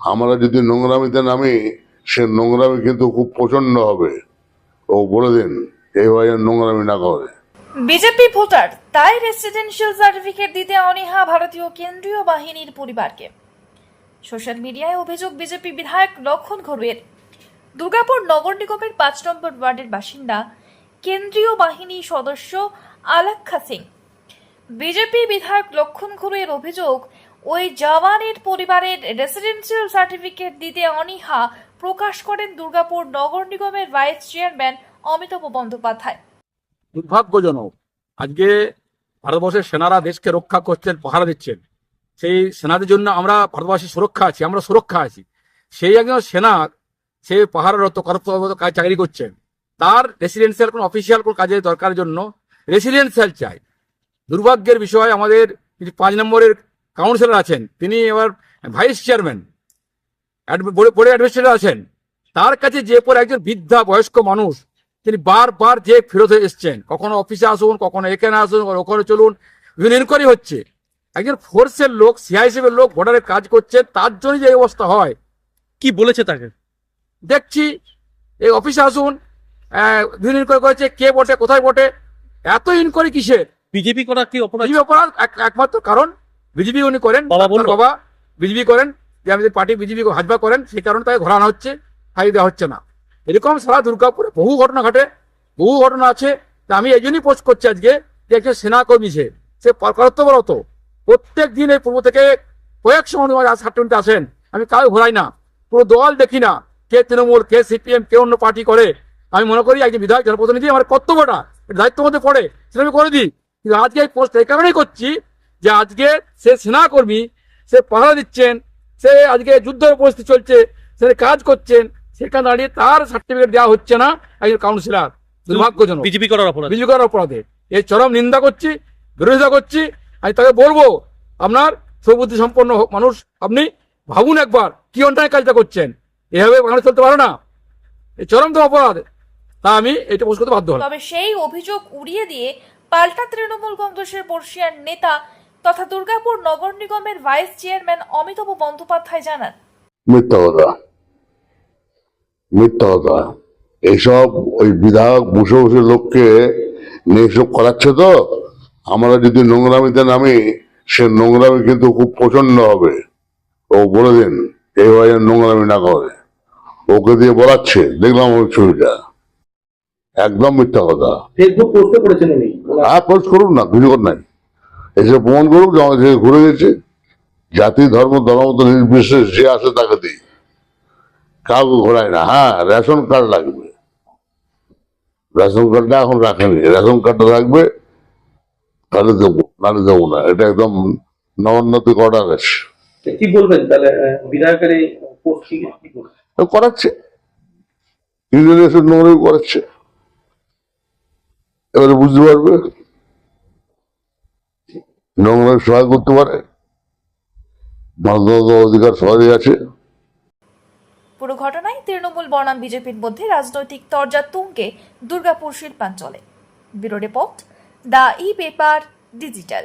আমরা যদি নোংরামিতে নামি, সে নোংরামি কিন্তু খুব প্রচণ্ড হবে। ও বলে দিন এইভাবে নোংরামি না করে। বিজেপি ভোটার, তাই রেসিডেন্সিয়াল সার্টিফিকেট দিতে অনীহা ভারতীয় কেন্দ্রীয় বাহিনীর পরিবারকে। সোশ্যাল মিডিয়ায় অভিযোগ, বিজেপি বিধায়ক লক্ষণ ঘরুয়ের। দুর্গাপুর নগর নিগমের পাঁচ নম্বর ওয়ার্ডের বাসিন্দা, কেন্দ্রীয় বাহিনী সদস্য আলাক্ষা সিং। বিজেপি বিধায়ক লক্ষণ ঘরুয়ের অভিযোগ, ওই জওয়ানের পরিবারের রেসিডেন্সিয়াল সার্টিফিকেট দিতে অনীহা প্রকাশ করেন দুর্গাপুর নগর নিগমের ভাইস চেয়ারম্যান অমিতাভ বন্দ্যোপাধ্যায়। দুর্ভাগ্যজনক, আজকে ভারতবর্ষের সেনারা দেশকে রক্ষা করছেন, পাহারা দিচ্ছেন। সেই সেনাদের জন্য আমরা ভারতবাসী সুরক্ষা আছি, আমরা সুরক্ষা আছি। সেই একজন সেনা, সে পাহাড়রত কর্তব্যরত কাজ চাকরি করছেন। তার রেসিডেন্সিয়াল কোনো অফিসিয়াল কোনো কাজের দরকার জন্য রেসিডেন্সিয়াল চাই। দুর্ভাগ্যের বিষয় আমাদের পাঁচ নম্বরের কাউন্সিলর আছেন। তিনি এবার ভাইস চেয়ারম্যান বোর্ডের অ্যাডমিনিস্ট্রেটর আছেন। তার কাছে যে পরে একজন বৃদ্ধা বয়স্ক মানুষ তিনি বারবার যে ফেরত হয়ে এসছেন কখনো অফিসে আসুন কখনো এখানে আসুন ওখানে চলুন বিভিন্ন ইনকোয়ারি হচ্ছে। একজন ফোর্সের লোক সিআইসিএফের লোক বর্ডারে কাজ করছে তার জন্য যে এই অবস্থা হয়। কি বলেছে তাকে? দেখছি এই অফিসে আসুন বিভিন্ন ইনকোয়ারি করেছে কে বটে কোথায় বটে এত ইনকোয়ারি কিসের? বিজেপি করা কি অপরাধ? অপরাধ এক- একমাত্র কারণ বিজেপি উনি করেন বাবা বিজেপি করেন যে আমাদের পার্টি বিজেপি হাজবা করেন সেই কারণে তাকে ঘোরানো হচ্ছে খাই দেওয়া হচ্ছে না। এরকম সারা দুর্গাপুরে বহু ঘটনা ঘটে বহু ঘটনা আছে। তা আমি এই জন্যই পোস্ট করছি আজকে যে একজন সেনাকর্মী সে সে কর্তব্যরত প্রত্যেক দিন এই পূর্ব থেকে কয়েক সময় সার্টিফিকেট আসেন। আমি কাউ ঘোরাই না পুরো দল দেখি না কে তৃণমূল কে সিপিএম কে অন্য পার্টি করে। আমি মনে করি একজন বিধায়ক জনপ্রতিনিধি আমার কর্তব্যটা দায়িত্ব মধ্যে পড়ে সেটা আমি করে দিই। কিন্তু আজকে এই পোস্ট এই কারণেই করছি যে আজকে সে সেনাকর্মী সে পাহারা দিচ্ছেন সে আজকে যুদ্ধ পরিস্থিতি চলছে সে কাজ করছেন সেখানে দাঁড়িয়ে তার সার্টিফিকেট দেওয়া হচ্ছে না একজন কাউন্সিলর দুর্ভাগ্যজনক। বিজেপি করার অপরাধ। বিজেপি করার অপরাধে। এই চরম নিন্দা করছি বিরোধিতা করছি আমি তাকে বলব আপনার সৌবুদ্ধি সম্পন্ন মানুষ আপনি ভাবুন একবার কি অন্যায় কাজটা করছেন। এভাবে মানুষ চলতে পারে না। এই চরম তো অপরাধ। তা আমি এটা পোস্ট করতে বাধ্য হলাম। তবে সেই অভিযোগ উড়িয়ে দিয়ে পাল্টা তৃণমূল কংগ্রেসের বর্ষিয়ার নেতা তথা দুর্গাপুর নগর নিগমের ভাইস চেয়ারম্যান অমিতাভ বন্দ্যোপাধ্যায় জানান। মিথ্যা কথা মিথ্যা কথা এইসব ওই বিধায়ক বসে বসে লোককে নিয়ে এসব করাচ্ছে তো? আমরা যদি নোংরামিতে নামি সে নোংরামি কিন্তু খুব প্রচণ্ড হবে। ও বলে দিন এইভাবে নোংরামি না করে। ওকে দিয়ে বলাচ্ছে দেখলাম ওই ছবিটা। একদম মিথ্যা কথা ফেসবুক পোস্টে করেছেন উনি। হ্যাঁ করুন না নাই। এসে প্রমাণ করুক যে আমাদের ঘুরে গেছে। জাতি ধর্ম ধর্মত নির্বিশেষ যে আসে তাকে দিই কাউকে ঘোরায় না। হ্যাঁ রেশন কার্ড লাগবে। রেশন কার্ডটা এখন রাখেনি। রেশন কার্ডটা রাখবে তাহলে দেবো নাহলে দেবো না। এটা একদম নবান্নতিক অর্ডার আছে। কি বলবেন তাহলে? বিধায়কের এই করাচ্ছে। নোংরামি করাচ্ছে। এবারে বুঝতে পারবে? নোংরা সহায় করতে পারে। অধিকার সবারই আছে। পুরো ঘটনায় তৃণমূল বনাম বিজেপির মধ্যে রাজনৈতিক তরজা তুঙ্গে দুর্গাপুর শিল্পাঞ্চলে। Bureau report, the E paper digital.